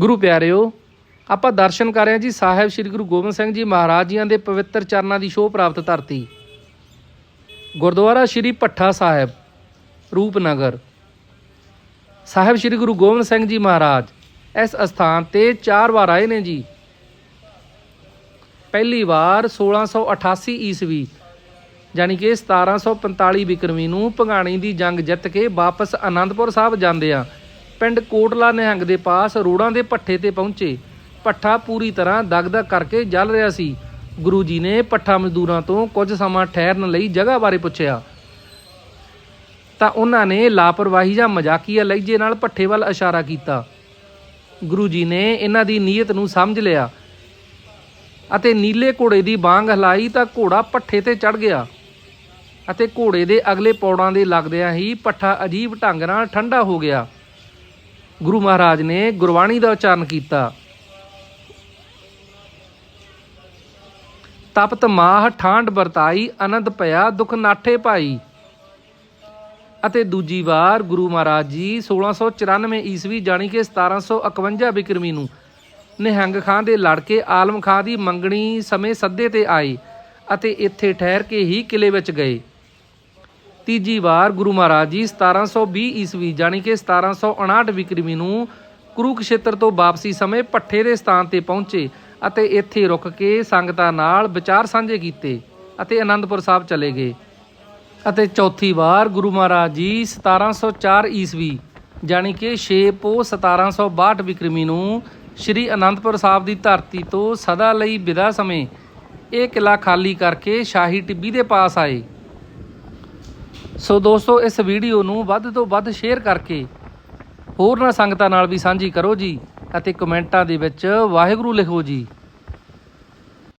ਗੁਰੂ ਪਿਆਰਿਓ, ਆਪਾਂ ਦਰਸ਼ਨ ਕਰ ਰਹੇ ਹਾਂ ਜੀ ਸਾਹਿਬ ਸ੍ਰੀ ਗੁਰੂ ਗੋਬਿੰਦ ਸਿੰਘ ਜੀ ਮਹਾਰਾਜ ਜੀਆਂ ਦੇ ਪਵਿੱਤਰ ਚਰਨਾਂ ਦੀ ਸ਼ੋਭ ਪ੍ਰਾਪਤ ਧਰਤੀ। ਗੁਰਦੁਆਰਾ ਸ੍ਰੀ ਭੱਠਾ ਸਾਹਿਬ, ਰੂਪਨਗਰ। ਸਾਹਿਬ ਸ੍ਰੀ ਗੁਰੂ ਗੋਬਿੰਦ ਸਿੰਘ ਜੀ ਮਹਾਰਾਜ, ਇਸ ਅਸਥਾਨ ਤੇ ਚਾਰ ਵਾਰ ਆਏ ਨੇ ਜੀ। ਪਹਿਲੀ ਵਾਰ 1688 ਈਸਵੀ ਯਾਨੀ ਕਿ 1745 ਬਿਕਰਮੀ ਨੂੰ ਭੰਗਾਣੀ ਦੀ ਜੰਗ ਜਿੱਤ ਕੇ ਵਾਪਸ ਆਨੰਦਪੁਰ ਸਾਹਿਬ ਜਾਂਦੇ ਆ ਪਿੰਡ ਕੋਟਲਾ ਨਿਹੰਗ ਦੇ ਪਾਸ ਰੋੜਾਂ ਦੇ ਪੱਠੇ ਤੇ ਪਹੁੰਚੇ। ਪੱਠਾ ਪੂਰੀ ਤਰ੍ਹਾਂ ਦਗਦਗ ਕਰਕੇ ਜਲ ਰਿਹਾ ਸੀ। ਗੁਰੂ ਜੀ ਨੇ ਪੱਠਾ ਮਜ਼ਦੂਰਾਂ ਤੋਂ ਕੁਝ ਸਮਾਂ ਠਹਿਰਨ ਲਈ ਜਗ੍ਹਾ ਬਾਰੇ ਪੁੱਛਿਆ। ਤਾਂ ਉਹਨਾਂ ਨੇ ਲਾਪਰਵਾਹੀ ਜਾਂ ਮਜ਼ਾਕੀਆ ਲਹਿਜੇ ਨਾਲ ਪੱਠੇ ਵੱਲ ਇਸ਼ਾਰਾ ਕੀਤਾ। ਗੁਰੂ ਜੀ ਨੇ ਇਹਨਾਂ ਦੀ ਨੀਅਤ ਨੂੰ ਸਮਝ ਲਿਆ ਅਤੇ ਨੀਲੇ ਘੋੜੇ ਦੀ ਬਾਂਗ ਹਲਾਈ ਤਾਂ ਘੋੜਾ ਪੱਠੇ ਤੇ ਚੜ ਗਿਆ ਅਤੇ ਘੋੜੇ ਦੇ ਅਗਲੇ ਪੌੜਾਂ ਦੇ ਲੱਗਦਿਆਂ ਹੀ ਪੱਠਾ ਅਜੀਬ ਢੰਗ ਨਾਲ ਠੰਡਾ ਹੋ ਗਿਆ। ਗੁਰੂ ਮਹਾਰਾਜ ਨੇ ਗੁਰਬਾਣੀ ਦਾ ਉਚਾਰਨ ਕੀਤਾ। ਤਪਤ ਮਾਹ ਠਾਂਡ ਵਰਤਾਈ, ਆਨੰਦ ਪਿਆ ਦੁਖ ਨਾਠੇ ਭਾਈ ਅਤੇ ਦੂਜੀ ਵਾਰ ਗੁਰੂ ਮਹਾਰਾਜ ਜੀ 1694 ਈਸਵੀ ਜਾਣੀ ਕਿ 1751 ਬਿਕਰਮੀ ਨੂੰ ਨਿਹੰਗ ਖਾਂ ਦੇ ਲੜਕੇ ਆਲਮ ਖਾਂ ਦੀ ਮੰਗਣੀ ਸਮੇਂ ਸੱਦੇ ਤੇ ਆਏ ਅਤੇ ਇੱਥੇ ਠਹਿਰ ਕੇ ਹੀ ਕਿਲੇ ਵਿੱਚ ਗਏ। ਤੀਜੀ ਵਾਰ ਗੁਰੂ ਮਹਾਰਾਜ ਜੀ 1720 ਈਸਵੀ ਜਾਣੀ ਕਿ 1759 ਵਿਕਰਮੀ ਨੂੰ ਕੁਰੂਕਸ਼ੇਤਰ ਤੋਂ ਵਾਪਸੀ ਸਮੇਂ ਪੱਠੇ ਦੇ ਸਥਾਨ ਤੇ ਪਹੁੰਚੇ ਅਤੇ ਇੱਥੇ ਰੁਕ ਕੇ ਸੰਗਤਾਂ ਨਾਲ ਵਿਚਾਰ ਸਾਂਝੇ ਕੀਤੇ ਅਤੇ ਆਨੰਦਪੁਰ ਸਾਹਿਬ ਚਲੇ ਗਏ। ਅਤੇ ਚੌਥੀ ਵਾਰ ਗੁਰੂ ਮਹਾਰਾਜ ਜੀ 1704 ਈਸਵੀ ਜਾਣੀ ਕਿ 6 ਪੋ 1762 ਵਿਕਰਮੀ ਨੂੰ ਸ੍ਰੀ ਅਨੰਦਪੁਰ ਸਾਹਿਬ ਦੀ ਧਰਤੀ ਤੋਂ ਸਦਾ ਲਈ ਵਿਦਾ ਸਮੇਂ ਇਹ ਕਿਲਾ ਖਾਲੀ ਕਰਕੇ ਸ਼ਾਹੀ ਟਿੱਬੀ ਦੇ ਪਾਸ ਆਏ। ਸੋ ਦੋਸਤੋ, ਇਸ ਵੀਡੀਓ ਨੂੰ ਵੱਧ ਤੋਂ ਵੱਧ ਸ਼ੇਅਰ ਕਰਕੇ ਹੋਰਨਾਂ ਸੰਗਤਾਂ ਨਾਲ ਵੀ ਸਾਂਝੀ ਕਰੋ ਜੀ ਅਤੇ ਕਮੈਂਟਾਂ ਦੇ ਵਿੱਚ ਵਾਹਿਗੁਰੂ ਲਿਖੋ ਜੀ।